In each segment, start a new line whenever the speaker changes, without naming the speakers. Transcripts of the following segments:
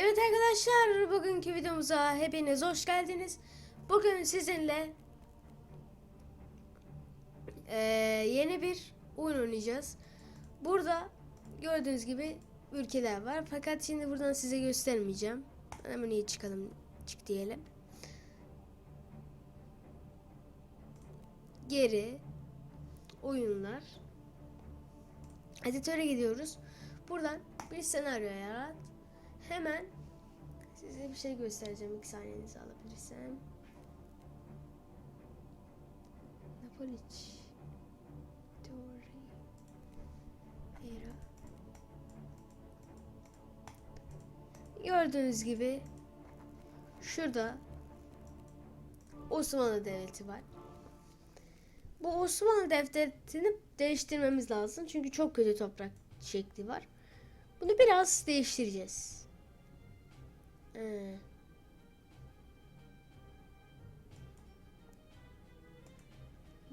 Evet arkadaşlar bugünkü videomuza hepiniz hoş geldiniz. Bugün sizinle eee, yeni bir oyun oynayacağız. Burada gördüğünüz gibi ülkeler var. Fakat şimdi buradan size göstermeyeceğim. Hemen iyi çıkalım çık diyelim. Geri oyunlar. Editöre gidiyoruz. Buradan bir senaryo yarat. Hemen size bir şey göstereceğim. İki saniyenizi alabilirsem. Napoliç. Tori. Era. Gördüğünüz gibi şurada Osmanlı Devleti var. Bu Osmanlı Devleti'ni değiştirmemiz lazım. Çünkü çok kötü toprak şekli var. Bunu biraz değiştireceğiz.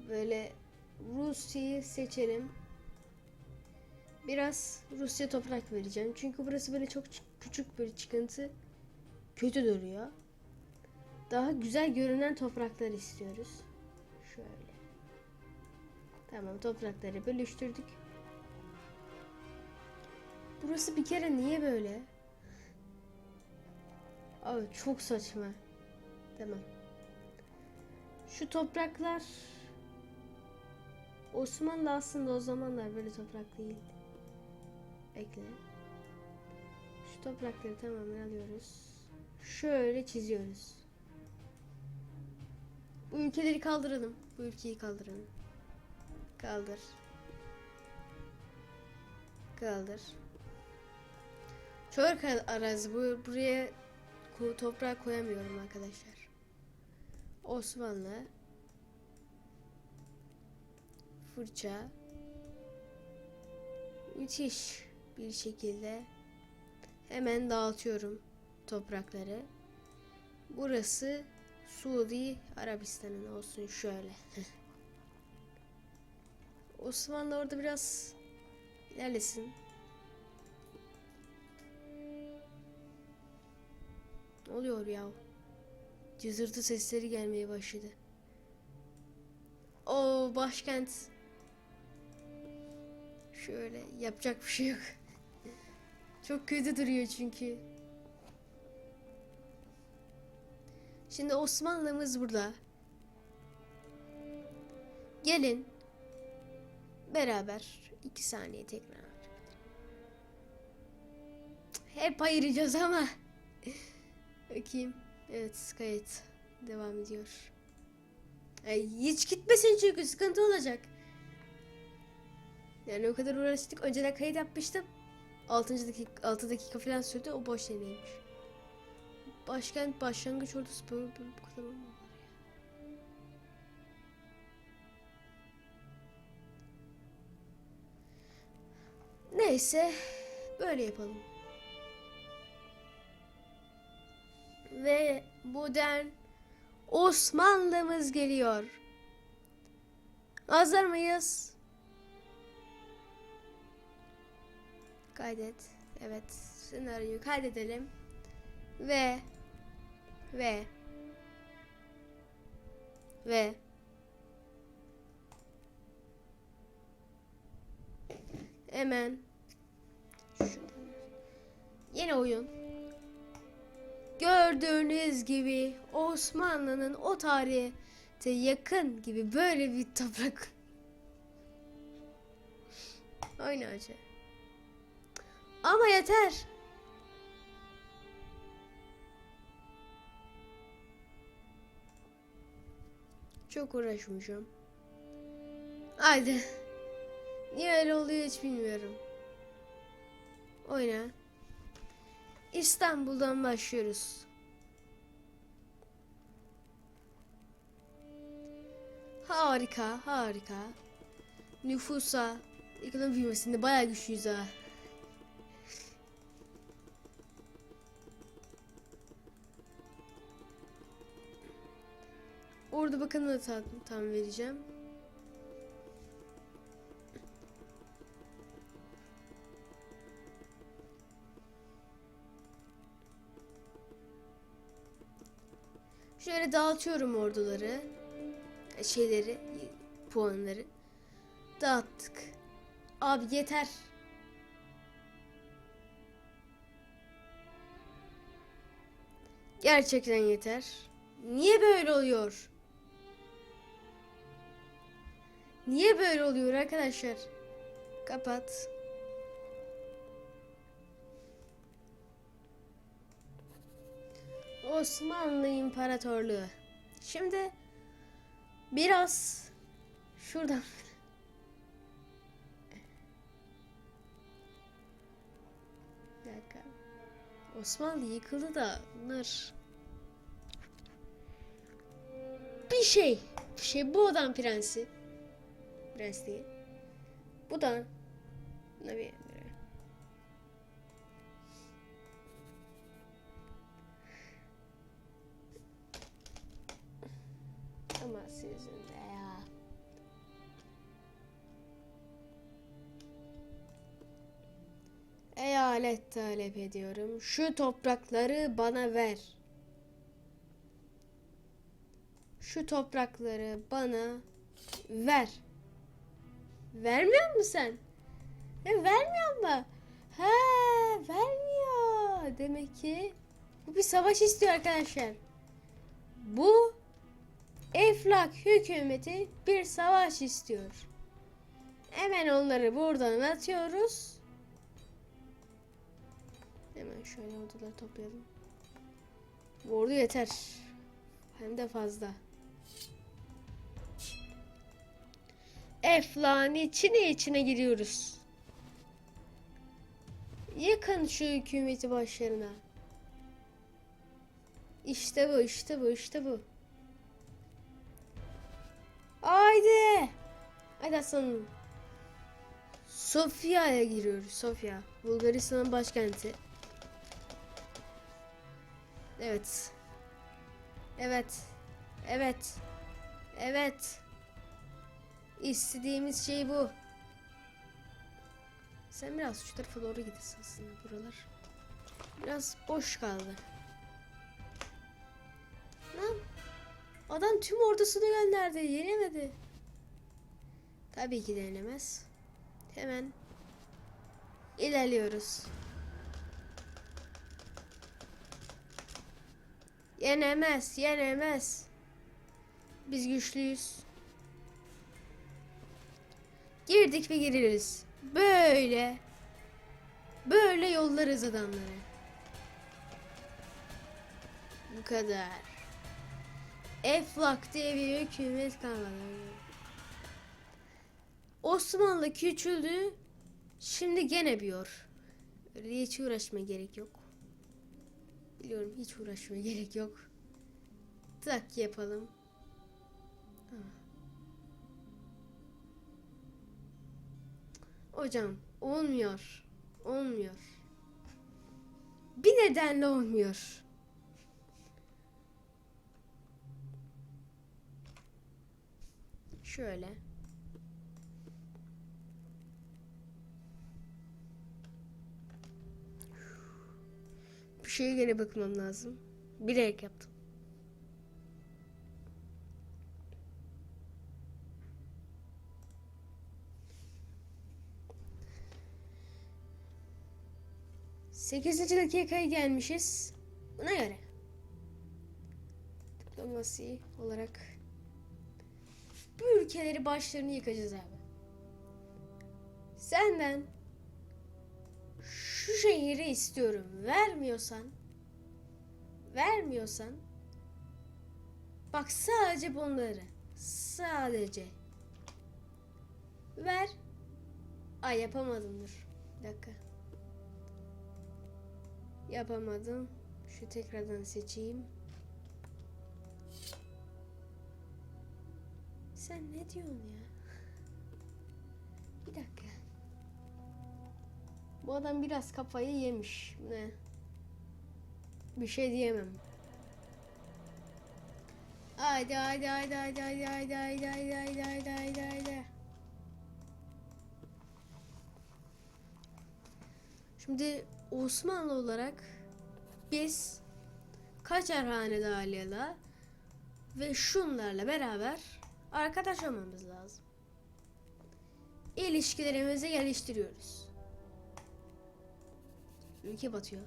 Böyle Rusya'yı seçelim. Biraz Rusya toprak vereceğim. Çünkü burası böyle çok küçük bir çıkıntı. Kötü duruyor. Daha güzel görünen topraklar istiyoruz. Şöyle. Tamam toprakları bölüştürdük. Burası bir kere niye böyle? Abi çok saçma. Tamam. Şu topraklar Osmanlı aslında o zamanlar böyle toprak değildi. Bekle. Şu toprakları tamamen alıyoruz. Şöyle çiziyoruz. Bu ülkeleri kaldıralım. Bu ülkeyi kaldıralım. Kaldır. Kaldır. Çok arazi. Bu, buraya toprak koyamıyorum arkadaşlar. Osmanlı. Fırça. Müthiş bir şekilde hemen dağıtıyorum toprakları. Burası Suudi Arabistan'ın olsun şöyle. Osmanlı orada biraz ilerlesin. Oluyor ya? Cızırtı sesleri gelmeye başladı. O başkent. Şöyle yapacak bir şey yok. Çok kötü duruyor çünkü. Şimdi Osmanlı'mız burada. Gelin. Beraber iki saniye tekrar. Hep ayıracağız ama. Bakayım. Evet kayıt devam ediyor. Ay, hiç gitmesin çünkü sıkıntı olacak. Yani o kadar uğraştık. Önceden kayıt yapmıştım. 6. dakika, 6 dakika falan sürdü. O boş yereymiş. Başkent başlangıç ordusu böyle böyle bu kadar olmamalı ya. Neyse böyle yapalım. Ve modern Osmanlımız geliyor. Hazır mıyız? Kaydet. Evet. Senaryoyu kaydedelim. Ve ve ve hemen şuradan yeni oyun gördüğünüz gibi Osmanlı'nın o tarihte yakın gibi böyle bir toprak oynayacak ama yeter Çok uğraşmışım. Haydi. Niye öyle oluyor hiç bilmiyorum. Oyna. İstanbul'dan başlıyoruz. Harika, harika. Nüfusa, ekonomi büyümesinde bayağı güçlüyüz ha. Orada bakanı da tam, tam vereceğim. Şöyle dağıtıyorum orduları. e, Şeyleri, puanları. Dağıttık. Abi yeter. Gerçekten yeter. Niye böyle oluyor? Niye böyle oluyor arkadaşlar? Kapat. Osmanlı İmparatorluğu. Şimdi biraz şuradan. Osmanlı yıkıldı da bunlar bir şey. Bir şey bu odan prensi. Prens değil. Bu da ne Eyalet talep ediyorum. Şu toprakları bana ver. Şu toprakları bana ver. Vermiyor musun sen? E, vermiyor mu? He, vermiyor. Demek ki bu bir savaş istiyor arkadaşlar. Bu Eflak hükümeti bir savaş istiyor. Hemen onları buradan atıyoruz. Hemen şöyle orduları toplayalım. Bu yeter. Hem de fazla. Eflak'ın içine içine giriyoruz. Yıkın şu hükümeti başlarına. İşte bu, işte bu, işte bu. Haydi. Hadi aslanım. Sofya'ya giriyoruz. Sofya. Bulgaristan'ın başkenti. Evet. Evet. Evet. Evet. İstediğimiz şey bu. Sen biraz şu tarafa doğru gidesin aslında buralar. Biraz boş kaldı. Lan Adam tüm ordusunu gönderdi. Yenemedi. Tabii ki de yenemez. Hemen ilerliyoruz. Yenemez, yenemez. Biz güçlüyüz. Girdik ve gireriz. Böyle. Böyle yollarız adamları. Bu kadar. Eflak diye bir hükümet kalmadı. Osmanlı küçüldü. Şimdi gene. Öyle hiç uğraşmaya gerek yok. Biliyorum hiç uğraşmaya gerek yok. Tak yapalım. Ah. Hocam olmuyor. Olmuyor. Bir nedenle olmuyor. Şöyle. Şeye gene bakmam lazım. Bilerek yaptım. Sekizinci dakikaya gelmişiz. Buna göre. Diplomasi olarak bu ülkeleri başlarını yıkacağız abi. Senden şu şehri istiyorum. Vermiyorsan vermiyorsan bak sadece bunları sadece ver. Ay yapamadım dur. Bir dakika. Yapamadım. Şu tekrardan seçeyim. Sen ne diyorsun ya? Bu adam biraz kafayı yemiş. Ne? Bir şey diyemem. Haydi haydi haydi haydi haydi haydi haydi haydi haydi haydi haydi haydi. Şimdi Osmanlı olarak biz Kaçar Hanedanlığı'yla Ve şunlarla beraber arkadaş olmamız lazım. İlişkilerimizi geliştiriyoruz. Ülke batıyor.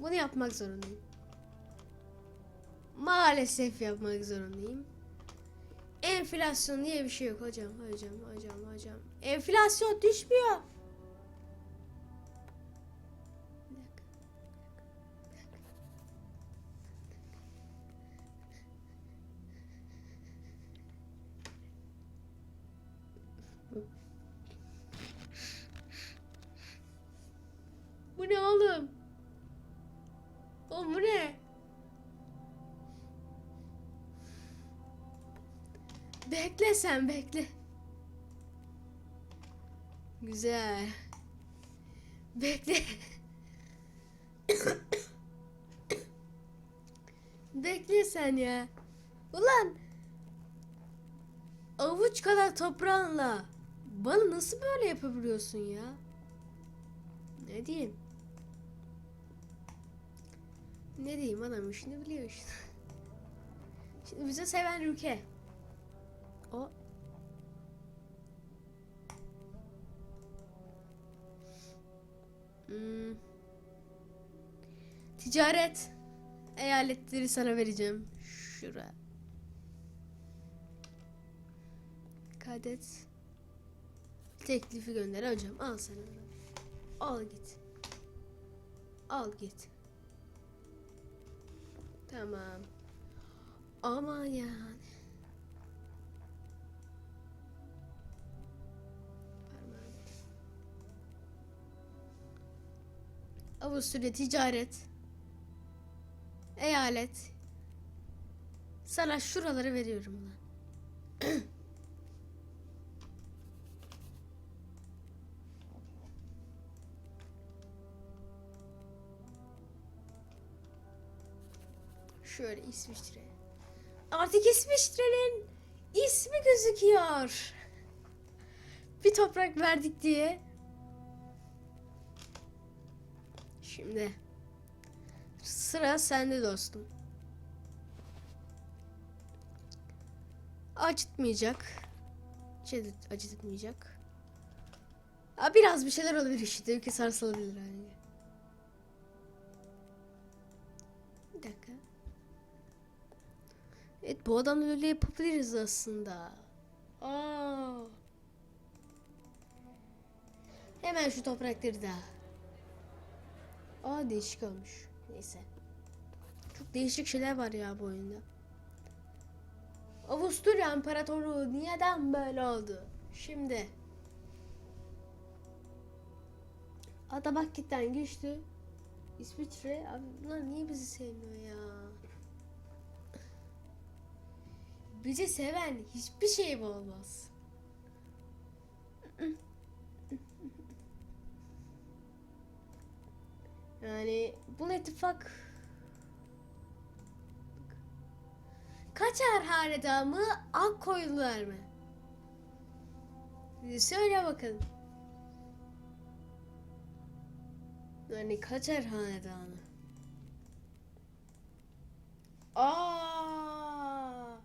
Bunu yapmak zorundayım. Maalesef yapmak zorundayım. Enflasyon diye bir şey yok hocam, hocam, hocam, hocam. Enflasyon düşmüyor. Bekle sen bekle. Güzel. Bekle. bekle sen ya. Ulan avuç kadar toprağınla bana nasıl böyle yapabiliyorsun ya? Ne diyeyim? Ne diyeyim adam işini biliyor işte. Şimdi bize seven ülke. Hmm. Ticaret eyaletleri sana vereceğim. Şura. Kadet. Teklifi gönder hocam. Al onu. Al git. Al git. Tamam. Ama yani. Avusturya ticaret. Eyalet. Sana şuraları veriyorum lan. Şöyle İsviçre. Artık İsviçre'nin ismi gözüküyor. Bir toprak verdik diye. Şimdi sıra sende dostum. Acıtmayacak. Şey acıtmayacak. Ha, biraz bir şeyler olabilir işte. Ülke sarsılabilir hani. Bir dakika. Evet bu adamla öyle yapabiliriz aslında. Aa. Hemen şu toprakları da. Aa değişik olmuş. Neyse. Çok değişik şeyler var ya bu oyunda. Avusturya İmparatoru neden böyle oldu? Şimdi. Ada Bakit'ten geçti. İsviçre abi bunlar niye bizi sevmiyor ya? Bizi seven hiçbir şey olmaz. Yani bu ittifak Kaçar hanedanı mı ak koyunlar mı? Söyle bakalım. Yani kaçar hanedanı? Aa!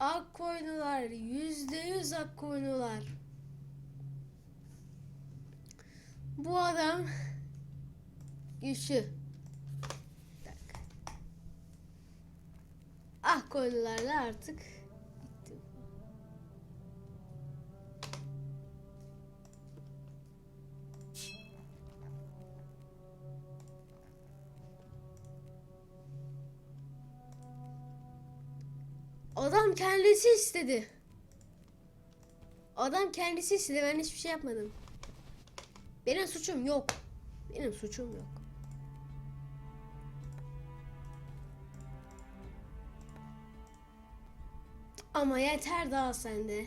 Ak koyunlar, yüzde yüz ak koyunlar. Bu adam güçlü. Dakika. Ah koyunlarla artık. Adam kendisi istedi. Adam kendisi istedi. Ben hiçbir şey yapmadım. Benim suçum yok. Benim suçum yok. Ama yeter daha sende.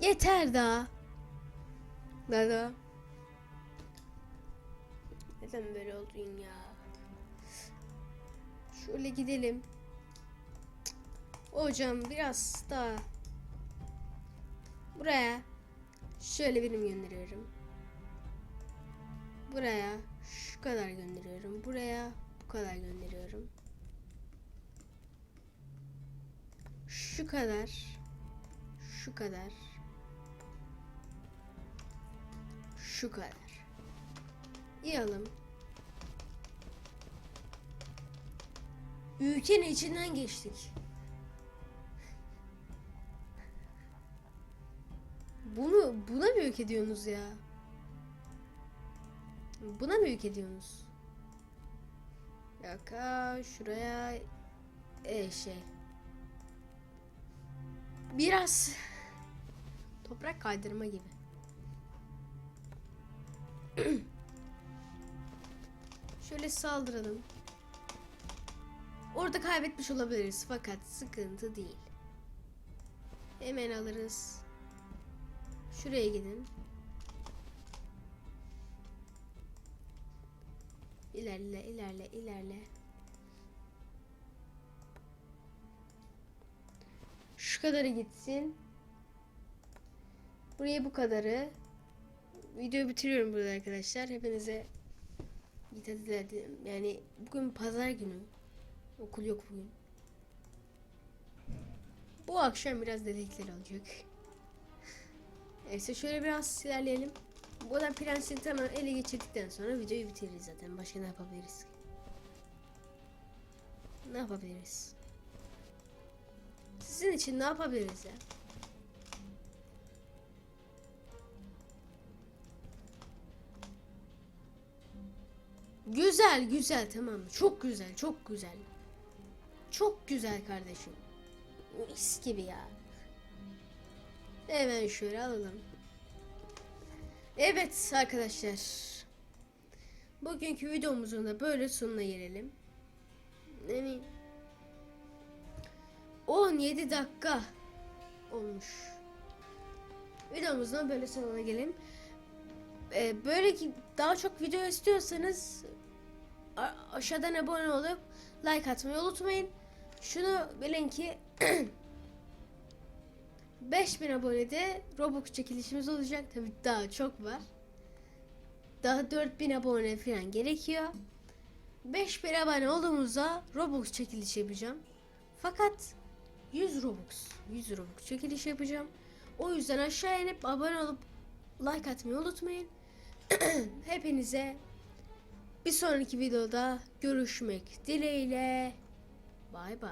Yeter daha. Dada. Neden böyle oldun ya? Şöyle gidelim. Hocam biraz daha buraya şöyle birim gönderiyorum. Buraya Şu kadar gönderiyorum. Buraya bu kadar gönderiyorum. Şu kadar. Şu kadar. Şu kadar. Yalım. Ülkenin içinden geçtik. Bunu buna mı ülke diyorsunuz ya? Buna mı ülke diyorsunuz? Yaka şuraya e şey. Biraz toprak kaydırma gibi. Şöyle saldıralım. Orada kaybetmiş olabiliriz fakat sıkıntı değil. Hemen alırız. Şuraya gidin. İlerle, ilerle, ilerle. Şu kadarı gitsin. Buraya bu kadarı. Videoyu bitiriyorum burada arkadaşlar. Hepinize iyi tatiller dilerim. Yani bugün pazar günü. Okul yok bugün. Bu akşam biraz dedekler olacak. Neyse şöyle biraz ilerleyelim. Bu adam prensi tamam ele geçirdikten sonra videoyu bitiririz zaten. Başka ne yapabiliriz? Ne yapabiliriz? Sizin için ne yapabiliriz ya? Güzel güzel tamam çok güzel çok güzel. Çok güzel kardeşim. Mis gibi ya. Hemen şöyle alalım. Evet arkadaşlar. Bugünkü videomuzun da böyle sonuna gelelim. Yani 17 dakika olmuş. Videomuzun böyle sonuna gelelim. Ee, böyle ki daha çok video istiyorsanız aşağıdan abone olup like atmayı unutmayın. Şunu bilin ki 5000 abonede Robux çekilişimiz olacak. Tabii daha çok var. Daha 4000 abone falan gerekiyor. 5000 abone olduğumuzda Robux çekiliş yapacağım. Fakat 100 Robux, 100 Robux çekiliş yapacağım. O yüzden aşağı inip abone olup like atmayı unutmayın. Hepinize bir sonraki videoda görüşmek dileğiyle. Bay bay.